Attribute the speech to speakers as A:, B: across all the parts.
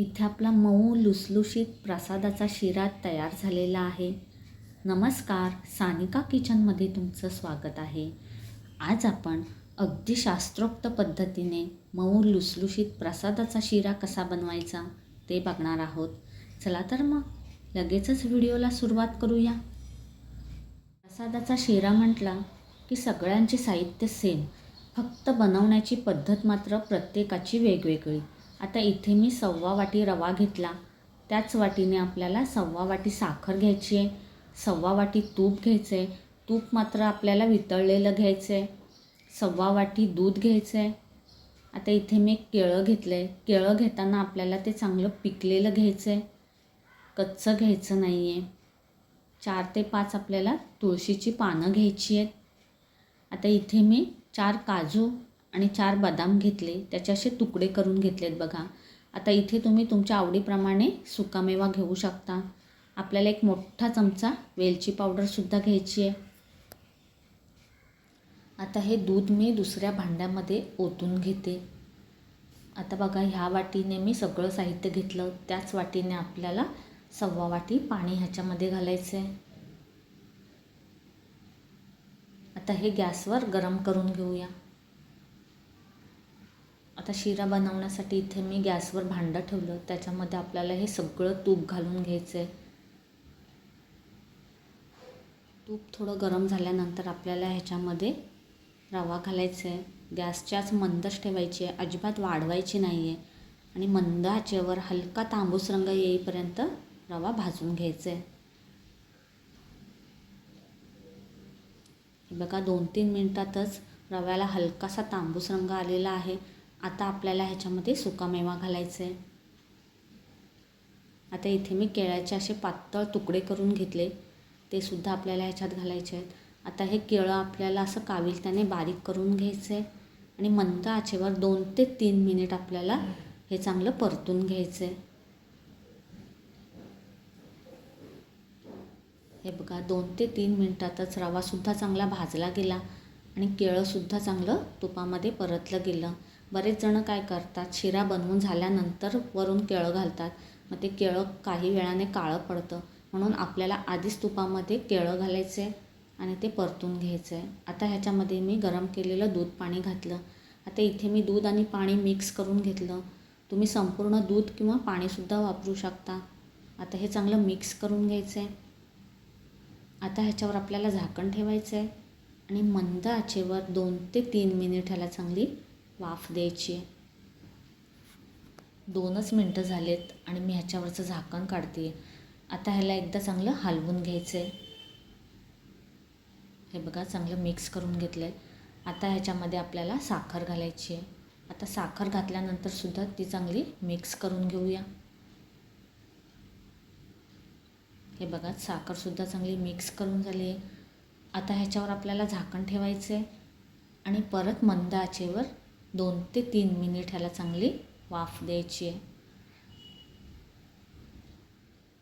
A: इथे आपला मऊ लुसलुशीत प्रसादाचा शिरा तयार झालेला आहे. नमस्कार सानिका किचनमध्ये तुमचं स्वागत आहे. आज आपण अगदी शास्त्रोक्त पद्धतीने मऊ लुसलुशीत प्रसादाचा शिरा कसा बनवायचा ते बघणार आहोत. चला तर मग लगेचच व्हिडिओला सुरुवात करूया. प्रसादाचा शिरा म्हटला की सगळ्यांचे साहित्य सेम फक्त बनवण्याची पद्धत मात्र प्रत्येकाची वेगवेगळी. आता इथे मी सव्वा वाटी रवा घेतला. त्याच वाटीने आपल्याला सव्वा वाटी साखर घ्यायची आहे. सव्वा वाटी तूप घ्यायचं आहे. तूप मात्र आपल्याला वितळलेलं घ्यायचं आहे. सव्वा वाटी दूध घ्यायचं आहे. आता इथे मी एक केळं घेतलं आहे केळं घेताना आपल्याला ते चांगलं पिकलेलं घ्यायचं आहे. कच्चं घ्यायचं नाही आहे चार ते पाच आपल्याला तुळशीची पानं घ्यायची आहेत. आता इथे मी चार काजू आणि चार बदाम घेतले त्याचे असे तुकडे करून घेतलेत बघा. आता इथे तुम्ही तुमच्या आवडीप्रमाणे सुकामेवा घेऊ शकता. आपल्याला एक मोठा चमचा वेलची पावडरसुद्धा घ्यायची आहे. आता हे दूध मी दुसऱ्या भांड्यामध्ये ओतून घेते. आता बघा ह्या वाटीने मी सगळं साहित्य घेतलं. त्याच वाटीने आपल्याला सव्वा वाटी पाणी ह्याच्यामध्ये घालायचं आहे. आता हे गॅसवर गरम करून घेऊया. आता शिरा बनवण्यासाठी इथे मी गॅसवर भांडं ठेवलं. त्याच्यामध्ये आपल्याला हे सगळं तूप घालून घ्यायचं आहे तूप थोडं गरम झाल्यानंतर आपल्याला ह्याच्यामध्ये रवा घालायचा आहे गॅसच्याच मंदच ठेवायची आहे. अजिबात वाढवायची नाही आहे आणि मंद आचेवर हलका तांबूस रंग येईपर्यंत रवा भाजून घ्यायचा आहे बघा दोन तीन मिनटातच रव्याला हलकासा तांबूस रंग आलेला आहे. आता आपल्याला ह्याच्यामध्ये सुकामेवा घालायचा आहे आता इथे मी केळ्याचे असे पातळ तुकडे करून घेतले. ते सुद्धा आपल्याला ह्याच्यात घालायचे आहेत. आता हे केळं आपल्याला असं काविलत्याने बारीक करून घ्यायचं आहे आणि मंद आचेवर दोन ते तीन मिनिट आपल्याला हे चांगलं परतून घ्यायचं आहे हे बघा दोन ते तीन मिनिटातच रवासुद्धा चांगला भाजला गेला. आणि केळंसुद्धा चांगलं तुपामध्ये परतलं गेलं. बरेच जणं काय करतात शिरा बनवून झाल्यानंतर वरून केळं घालतात. मग ते केळं काही वेळाने काळं पडतं. म्हणून आपल्याला आधीच तुपामध्ये केळं घालायचं आहे आणि ते परतून घ्यायचं. आहे आता ह्याच्यामध्ये मी गरम केलेलं दूध पाणी घातलं. आता इथे मी दूध आणि पाणी मिक्स करून घेतलं. तुम्ही संपूर्ण दूध किंवा पाणीसुद्धा वापरू शकता. आता हे चांगलं मिक्स करून घ्यायचं. आहे आता ह्याच्यावर आपल्याला झाकण ठेवायचं आहे आणि मंद आचेवर दोन ते तीन मिनिट ह्याला चांगली वाफ द्यायची. आहे दोनच मिनटं झालेत आणि मी ह्याच्यावरचं झाकण काढते आता ह्याला एकदा चांगलं हलवून घ्यायचं आहे हे बघा चांगलं मिक्स करून घेतलं आहे आता ह्याच्यामध्ये आपल्याला साखर घालायची आहे. आता साखर घातल्यानंतरसुद्धा ती चांगली मिक्स करून घेऊया. हे बघा साखरसुद्धा चांगली मिक्स करून झाली आहे. आता ह्याच्यावर आपल्याला झाकण ठेवायचं आहे आणि परत मंद आचेवर दोन ते तीन मिनिट ह्याला चांगली वाफ द्यायची आहे.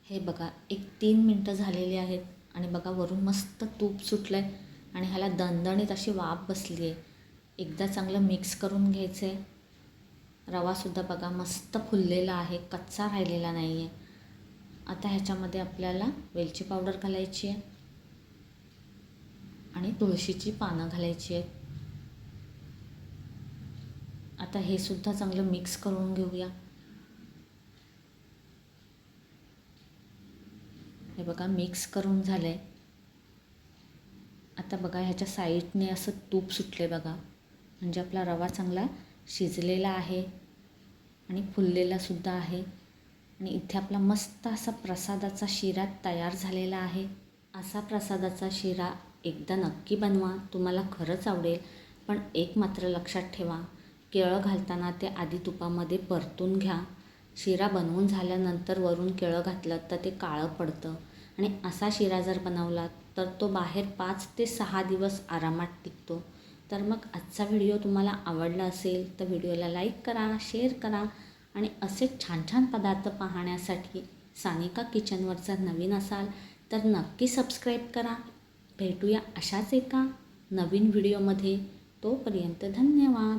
A: हे बघा एक तीन मिनटं झालेली आहेत आणि बघा वरून मस्त तूप सुटलं आहे आणि ह्याला दणदणीत अशी वाफ बसली आहे. एकदा चांगलं मिक्स करून घ्यायचं आहे रवासुद्धा बघा मस्त फुललेला आहे कच्चा राहिलेला नाही आहे आता ह्याच्यामध्ये आपल्याला वेलची पावडर घालायची आहे आणि तुळशीची पानं घालायची आहेत. आता हे सुद्धा चांगलं मिक्स करून घेऊया. हे बघा मिक्स करून झालं आहे आता बघा ह्याच्या साईडने असं तूप सुटले बघा. म्हणजे आपला रवा चांगला शिजलेला आहे आणि फुललेलासुद्धा आहे. आणि इथे आपला मस्त असा प्रसादाचा शिरा तयार झालेला आहे. असा प्रसादाचा शिरा एकदा नक्की बनवा. तुम्हाला खरंच आवडेल पण एक मात्र लक्षात ठेवा. केळं घालताना ते आधी तुपामध्ये परतून घ्या. शिरा बनवून झाल्यानंतर वरून केळं घातलं तर ते काळं पडतं. आणि असा शिरा जर बनवला तर तो बाहेर पाच ते सहा दिवस आरामात टिकतो. तर मग आजचा व्हिडिओ तुम्हाला आवडला असेल तर व्हिडिओला लाईक करा शेअर करा आणि असे छान छान पदार्थ पाहण्यासाठी सानिका किचनवर जर नवीन असाल तर नक्की सबस्क्राईब करा. भेटूया अशाच एका नवीन व्हिडिओमध्ये. तोपर्यंत धन्यवाद.